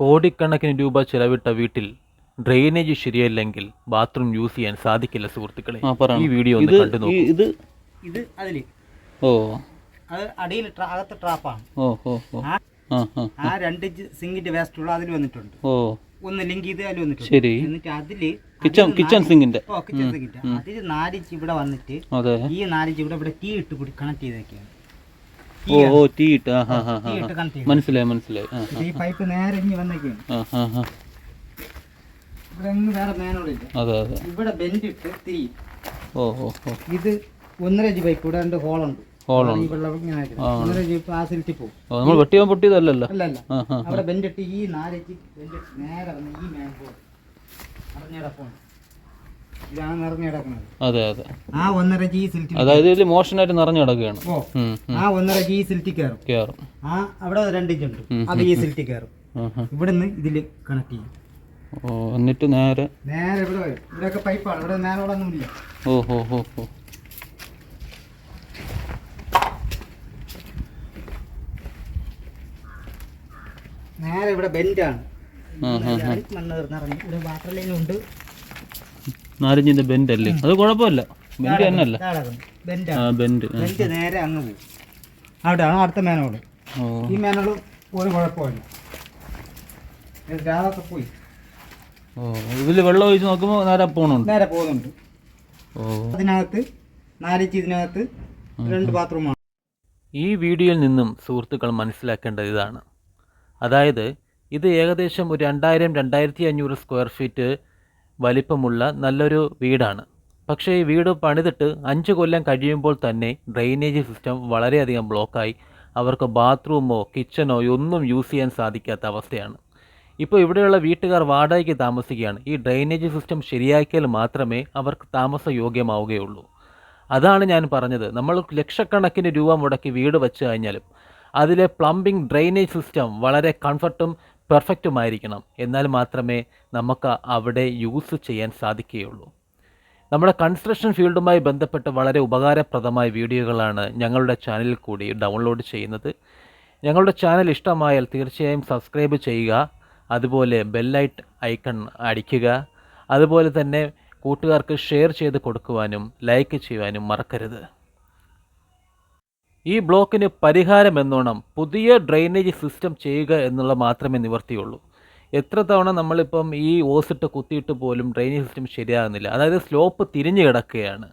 കോടിക്കണക്കിന് രൂപ ചെലവിട്ട വീട്ടിൽ ഡ്രെയിനേജ് ശരിയല്ലെങ്കിൽ ബാത്റൂം യൂസ് ചെയ്യാൻ സാധിക്കില്ല സുഹൃത്തുക്കളെ. ഈ വീഡിയോ ഒന്ന് ഇത് കണ്ടു നോക്കൂ. ഇത് ഇത് അതിൽ. ഓ. അത് അടിയിൽ ട്രാ- അകത്ത് ട്രാപ്പാണ് ഓ ഓ ഓ. ആ ആ ആ ആ. രണ്ട് സിങ്കിന്റെ വേസ്റ്റ് ഉള്ള അതിൽ വന്നിട്ടുണ്ട്. ഓ. ഒന്ന് ലിങ്ക് ചെയ്ത് അതിൽ വന്നിട്ടുണ്ട്. ശരി. എന്നിട്ട് അതിൽ കിച്ചൺ അതിൽ കിച്ചൺ സിങ്കിന്റെ ഓ കിച്ചൺ സിങ്കിന്റെ അതിൽ നാലിഞ്ച് ഇവിടെ വന്നിട്ട് അതെ. ഈ നാലിഞ്ച് ഇവിടെ ഇവിടെ ടീ ഇട്ട് കൂടി കണക്ട് ചെയ്തേക്കാണ് ഓ ഓ ടീ ഇട്ട് ആ ഹാ ഹാ ഹാ ഇട്ട് കണക്ട് ചെയ്ത് മനസ്സിലായി മനസ്സിലായി. ആ ഈ പൈപ്പ് നേരെ ഇനി വന്നേക്കാണ് ആ ഇവിടെ ഒന്നും വേറെ മേനോടില്ല അതെ അതെ. ഇവിടെ ബെൻഡ് ഇട്ട് തിരി ഓ ഓ ഓ. ഇത് ഒന്നര ജി പൈപ്പ് ഇവിടെ രണ്ട് ഹോളുണ്ട്. ഹോളുണ്ട്. വെള്ളം ഇങ്ങനെ. ഒന്നര ജി ആ സിൽറ്റി പോകും. നമ്മൾ വെട്ടിയോ പൊട്ടിയതല്ലല്ലോ. അല്ല അല്ല. ആ ആ അവിടെ ബെൻഡിട്ട് ഈ നാലഞ്ച് ബെൻഡ് നേരെ വന്ന് ഈ ഇതാണ് നിറഞ്ഞു കിടക്കുന്നത് അതെ അതെ. ആ ഒന്നര ജി സിൽറ്റി അതായത് ഇതിൽ മോഷനായിട്ട് നിറഞ്ഞു കിടക്കുകയാണ്. ആ ഒന്നര ജി സിൽറ്റി കയറും കയറും ആ അവിടെ രണ്ടിഞ്ചുണ്ട് അത് ഈ സിൽറ്റി കയറും. ഇവിടുന്ന് ഇതിൽ കണക്ട് ചെയ്യും. ഓ എന്നിട്ട് നേരെ? നേരെ ഇവിടെ വരും. ഇവിടെയൊക്കെ പൈപ്പാണ് ഇവിടെ മേലോടൊന്നും ഇല്ല. ഓ ഹോ ഹോ ഹോ. നേരെ ഇവിടെ ബെൻഡാണ് മണ്ണ് നിറഞ്ഞു. ഇവിടെ വാട്ടർ ലൈൻ ഉണ്ട്. നാരഞ്ചിന്റെ ബെൻഡ് അല്ലേ? അത് കുഴപ്പമില്ല. ബെൻഡ് തന്നെ അല്ല ആ. ബെൻഡ് നേരെ അങ്ങ് പോകും. ആണ് അടുത്ത മേനോട്. ഈ മേനോട് ഒരു കുഴപ്പമില്ല. രാതൊക്കെ പോയി. ഓ ഇതിൽ വെള്ളം ഒഴിച്ച് നോക്കുമ്പോൾ നേരെ പോണുണ്ട്. നേരെ പോകുന്നുണ്ട്. ഓ. അതിനകത്ത് നാലിഞ്ച് ഇതിനകത്ത് രണ്ട് ബാത്റൂമാണ് ഈ വീഡിയോയിൽ നിന്നും സുഹൃത്തുക്കൾ മനസ്സിലാക്കേണ്ട ഇതാണ്. അതായത് ഇത് ഏകദേശം ഒരു രണ്ടായിരം രണ്ടായിരത്തി അഞ്ഞൂറ് സ്ക്വയർ ഫീറ്റ് വലിപ്പമുള്ള നല്ലൊരു വീടാണ്. പക്ഷേ ഈ വീട് പണിതിട്ട് അഞ്ച് കൊല്ലം കഴിയുമ്പോൾ തന്നെ ഡ്രെയിനേജ് സിസ്റ്റം വളരെയധികം ബ്ലോക്കായി. അവർക്ക് ബാത്റൂമോ കിച്ചനോ ഒന്നും യൂസ് ചെയ്യാൻ സാധിക്കാത്ത അവസ്ഥയാണ്. ഇപ്പോൾ ഇവിടെയുള്ള വീട്ടുകാർ വാടകയ്ക്ക് താമസിക്കുകയാണ്. ഈ ഡ്രെയിനേജ് സിസ്റ്റം ശരിയാക്കിയാൽ മാത്രമേ അവർക്ക് താമസ യോഗ്യമാവുകയുള്ളൂ അതാണ് ഞാൻ പറഞ്ഞത്. നമ്മൾ ലക്ഷക്കണക്കിന് രൂപ മുടക്കി വീട് വെച്ച് കഴിഞ്ഞാലും അതിലെ പ്ലംബിംഗ് ഡ്രെയിനേജ് സിസ്റ്റം വളരെ കംഫർട്ടും പെർഫെക്റ്റുമായിരിക്കണം എന്നാൽ മാത്രമേ നമുക്ക് അവിടെ യൂസ് ചെയ്യാൻ സാധിക്കുകയുള്ളൂ. നമ്മുടെ കൺസ്ട്രക്ഷൻ ഫീൽഡുമായി ബന്ധപ്പെട്ട് വളരെ ഉപകാരപ്രദമായ വീഡിയോകളാണ് ഞങ്ങളുടെ ചാനലിൽ കൂടി ഡൗൺലോഡ് ചെയ്യുന്നത്. ഞങ്ങളുടെ ചാനൽ ഇഷ്ടമായാൽ തീർച്ചയായും സബ്സ്ക്രൈബ് ചെയ്യുക. അതുപോലെ ബെല്ലൈറ്റ് ഐക്കൺ അടിക്കുക. അതുപോലെ തന്നെ കൂട്ടുകാർക്ക് ഷെയർ ചെയ്ത് കൊടുക്കുവാനും ലൈക്ക് ചെയ്യുവാനും മറക്കരുത്. ഈ ബ്ലോക്കിന് പരിഹാരം എന്നോണം പുതിയ ഡ്രെയിനേജ് സിസ്റ്റം ചെയ്യുക എന്നുള്ള മാത്രമേ നിവർത്തിയുള്ളൂ. എത്ര തവണ നമ്മളിപ്പം ഈ ഓസിട്ട് കുത്തിയിട്ട് പോലും ഡ്രെയിനേജ് സിസ്റ്റം ശരിയാകുന്നില്ല. അതായത് സ്ലോപ്പ് തിരിഞ്ഞു കിടക്കുകയാണ്.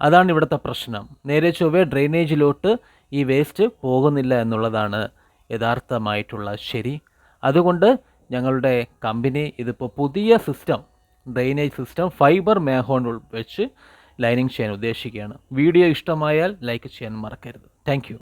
അതാണ് ഇവിടുത്തെ പ്രശ്നം. നേരെ ചൊവ്വേ ഡ്രെയിനേജിലോട്ട് ഈ വേസ്റ്റ് പോകുന്നില്ല എന്നുള്ളതാണ് യഥാർത്ഥമായിട്ടുള്ള ശരി. അതുകൊണ്ട് ഞങ്ങളുടെ കമ്പനി ഇതിപ്പോൾ പുതിയ സിസ്റ്റം ഡ്രെയിനേജ് സിസ്റ്റം ഫൈബർ മേഹോൺ വെച്ച് ലൈനിങ് ചെയ്യാൻ ഉദ്ദേശിക്കുകയാണ്. വീഡിയോ ഇഷ്ടമായാൽ ലൈക്ക് ചെയ്യാൻ മറക്കരുത്. താങ്ക്